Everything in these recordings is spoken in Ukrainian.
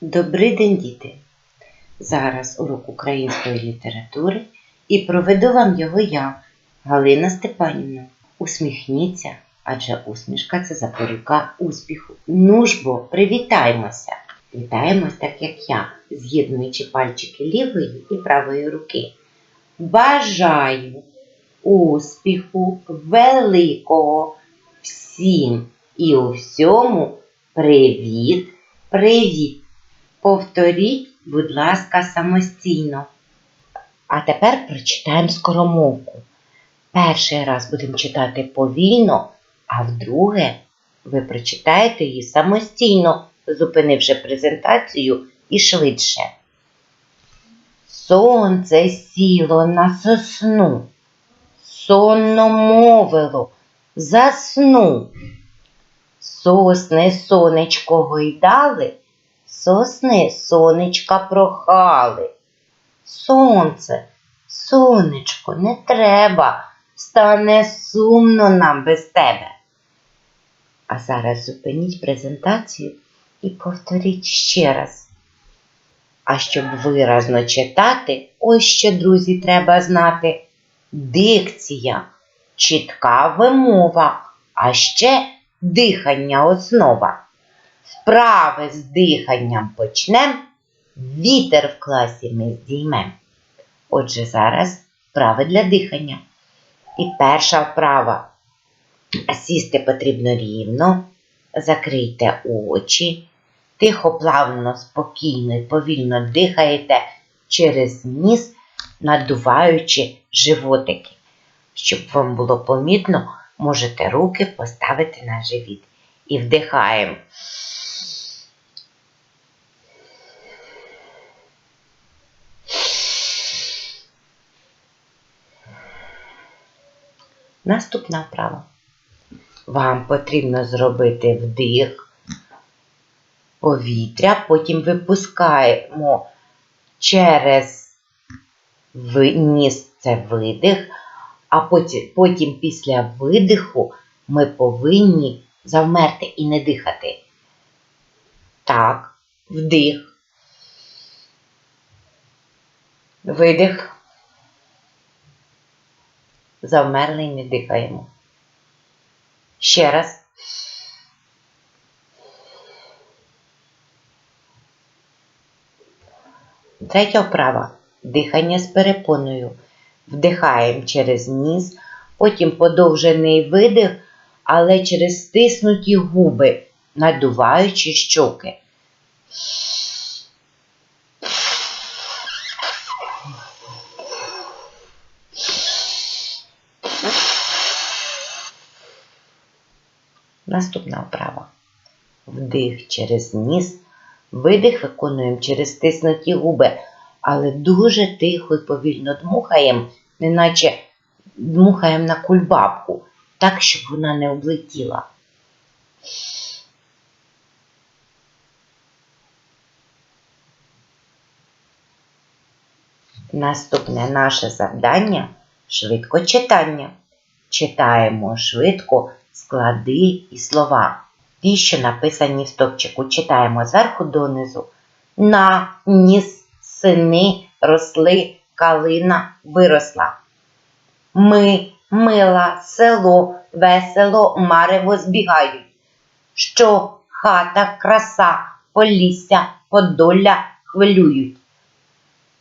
Добрий день, діти! Зараз урок української літератури і проведу вам його я, Галина Степанівна. Усміхніться, адже усмішка це запорука успіху. Ну ж бо, привітаймося! Вітаємось так, як я, з'єднуючи пальчики лівої і правої руки. Бажаю успіху великого всім і у всьому привіт, привіт. Повторіть, будь ласка, самостійно. А тепер прочитаємо скоромовку. Перший раз будемо читати повільно, а вдруге ви прочитаєте її самостійно, зупинивши презентацію і швидше. Сонце сіло на сосну, сонно мовило, засну. Сосни сонечко гойдали, сосни сонечка прохали. Сонце, сонечко, не треба, стане сумно нам без тебе. А зараз зупиніть презентацію і повторіть ще раз. А щоб виразно читати, ось що, друзі, треба знати. Дикція, чітка вимова, а ще дихання основа. Вправи з диханням почнем, вітер в класі ми здіймем. Отже, зараз вправи для дихання. І перша вправа. Сісти потрібно рівно, закрийте очі, тихо, плавно, спокійно і повільно дихаєте через ніс, надуваючи животики. Щоб вам було помітно, можете руки поставити на живіт. І вдихаємо. Наступна вправа. Вам потрібно зробити вдих повітря, потім випускаємо через ніс це видих, а потім, потім після видиху ми повинні завмерти і не дихати. Так, вдих. Видих. Завмерли і не дихаємо. Ще раз. Третя вправа. Дихання з перепоною. Вдихаємо через ніс, потім подовжений видих, але через стиснуті губи, надуваючи щоки. Наступна вправа. Вдих через ніс, видих виконуємо через стиснуті губи, але дуже тихо і повільно дмухаємо, неначе дмухаємо на кульбабку, так, щоб вона не облетіла. Наступне наше завдання швидко читання. Читаємо швидко склади і слова. Ті, що написані в стопчику, читаємо зверху донизу. На, ніс, сини, росли, калина, виросла. Ми, мила, село, весело, марево збігають. Що хата, краса, полісся, подолля хвилюють.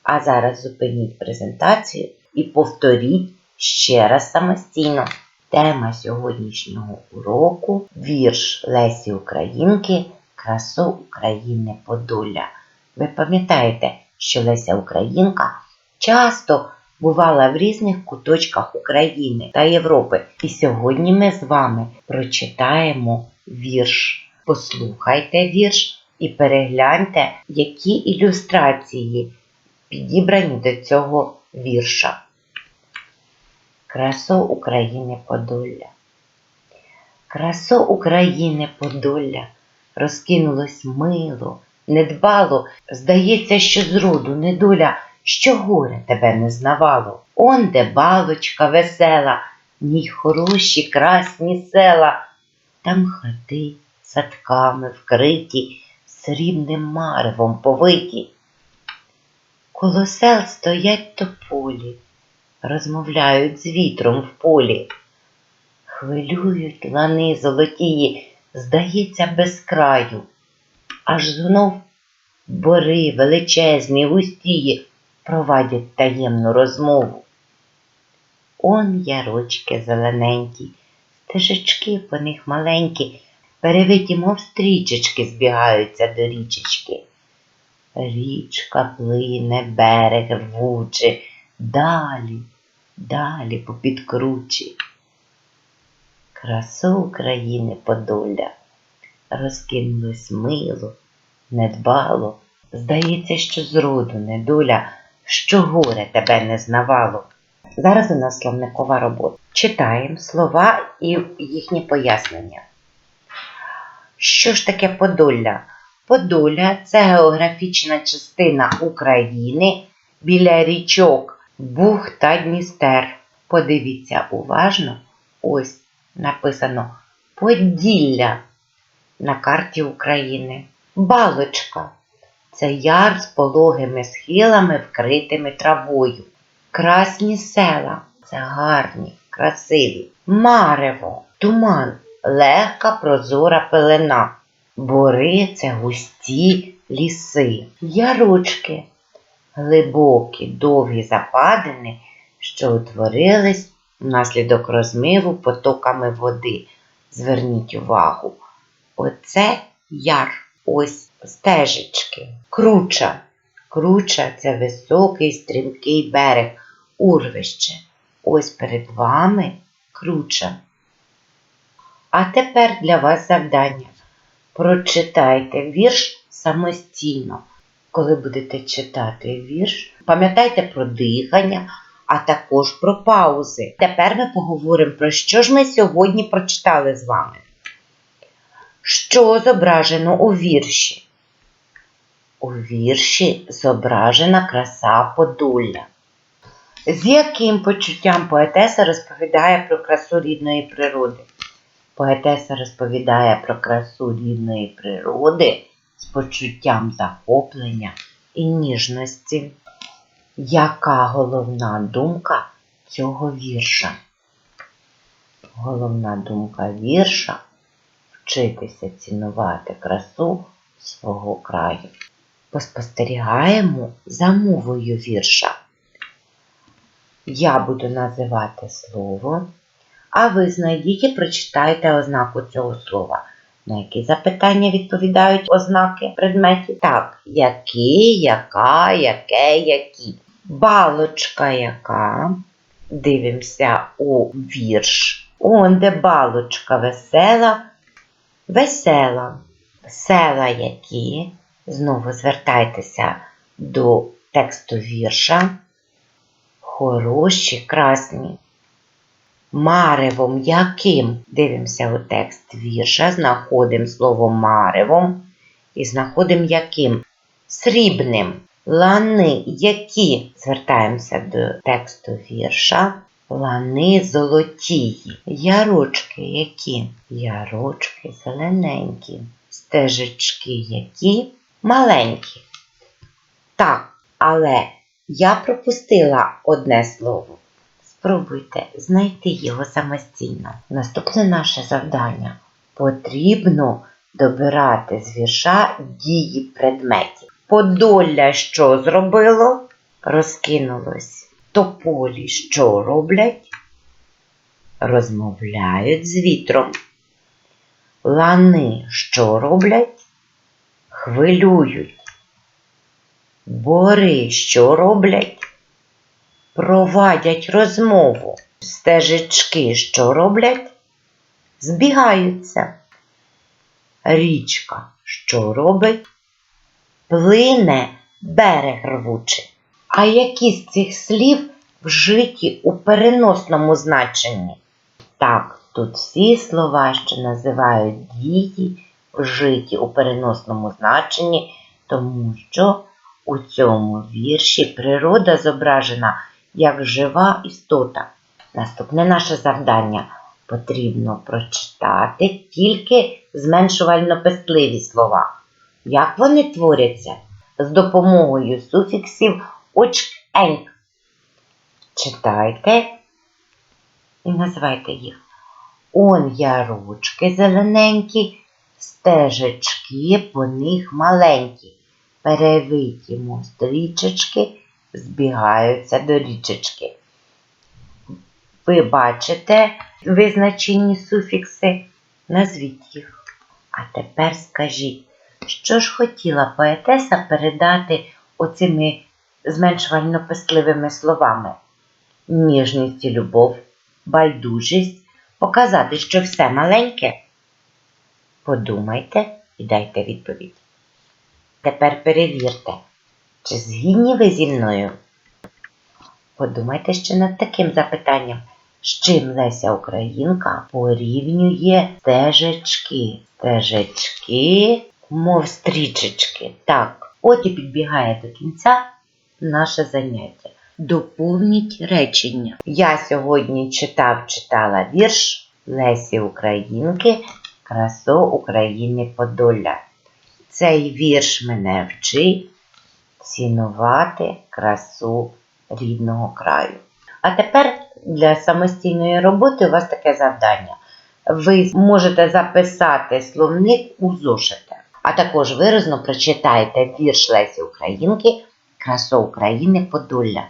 А зараз зупиніть презентацію і повторіть ще раз самостійно. Тема сьогоднішнього уроку вірш Лесі Українки Красу України Подолля. Ви пам'ятаєте, що Леся Українка часто бувала в різних куточках України та Європи. І сьогодні ми з вами прочитаємо вірш. Послухайте вірш і перегляньте, які ілюстрації підібрані до цього вірша. Красо України Подолля. Красо України Подолля розкинулось мило, недбало, здається, що зроду недоля, що горе тебе не знавало. Он де балочка весела, в ній хороші красні села, там хати садками вкриті, срібним маревом повиті. Коло сел стоять тополі, розмовляють з вітром в полі. Хвилюють лани золотії, здається, без краю. Аж знов бори величезні, густії провадять таємну розмову. Он ярочки зелененькі, стежечки по них маленькі, перевиті, мов стрічечки, збігаються до річечки. Річка плине, берег рвуче, далі, далі попід кручі. Красу України Подолля розкинулось мило, недбало. Здається, що зроду недоля, що горе тебе не знавало. Зараз у нас словникова робота. Читаємо слова і їхні пояснення. Що ж таке Подолля? Подолля це географічна частина України біля річок Буг та Дністер. Подивіться уважно, ось написано Поділля на карті України. Балочка це яр з пологими схилами, вкритими травою. Красні села це гарні, красиві. Марево, туман, легка прозора пелена. Бори це густі ліси. Ярочки глибокі, довгі западини, що утворились внаслідок розмиву потоками води. Зверніть увагу. Оце яр, ось стежечки. Круча. Круча це високий стрімкий берег, урвище. Ось перед вами круча. А тепер для вас завдання. Прочитайте вірш самостійно. Коли будете читати вірш, пам'ятайте про дихання, а також про паузи. Тепер ми поговоримо про що ж ми сьогодні прочитали з вами. Що зображено у вірші? У вірші зображена краса Подолля. З яким почуттям поетеса розповідає про красу рідної природи? Поетеса розповідає про красу рідної природи з почуттям захоплення і ніжності. Яка головна думка цього вірша? Головна думка вірша вчитися цінувати красу свого краю. Поспостерігаємо за мовою вірша. Я буду називати слово, а ви знайдіть і прочитайте ознаку цього слова. На які запитання відповідають ознаки предметів? Так, які, яка, яке, які. Балочка яка. Дивимося у вірш. Он де балочка весела, весела. Села які. Знову звертайтеся до тексту вірша. Хороші, красні. Маревом яким? Дивимося у текст вірша, знаходимо слово маревом і знаходимо яким? Срібним. Лани які? Звертаємося до тексту вірша. Лани золотії. Ярочки які? Ярочки зелененькі. Стежечки які? Маленькі. Так, але я пропустила одне слово. Спробуйте знайти його самостійно. Наступне наше завдання. Потрібно добирати з вірша дії предметів. Подолля що зробило? Розкинулось. Тополі що роблять? Розмовляють з вітром. Лани що роблять? Хвилюють. Бори що роблять? Провадять розмову. Стежечки що роблять? Збігаються. Річка що робить? Плине берег рвучий. А які з цих слів вжиті у переносному значенні? Так, тут всі слова, що називають дії, вжиті у переносному значенні, тому що у цьому вірші природа зображена як жива істота. Наступне наше завдання потрібно прочитати тільки зменшувально пестливі слова. Як вони творяться? З допомогою суфіксів очк-еньк. Читайте і називайте їх. Он яручки зелененькі, стежечки по них маленькі. Перевиті стрічечки збігаються до річечки. Ви бачите визначені суфікси? Назвіть їх. А тепер скажіть, що ж хотіла поетеса передати оцими зменшувально-писливими словами? Ніжність і любов, байдужість, показати, що все маленьке? Подумайте і дайте відповідь. Тепер перевірте, чи згідні ви зі мною? Подумайте ще над таким запитанням. З чим Леся Українка порівнює стежечки? Стежечки, мов стрічечки. Так, от і підбігає до кінця наше заняття. Доповніть речення. Я сьогодні читав, читала вірш Лесі Українки Красо України Подолля. Цей вірш мене вчить цінувати красу рідного краю. А тепер для самостійної роботи у вас таке завдання. Ви можете записати словник у зошите, а також виразно прочитайте вірш Лесі Українки Красо України Подолля.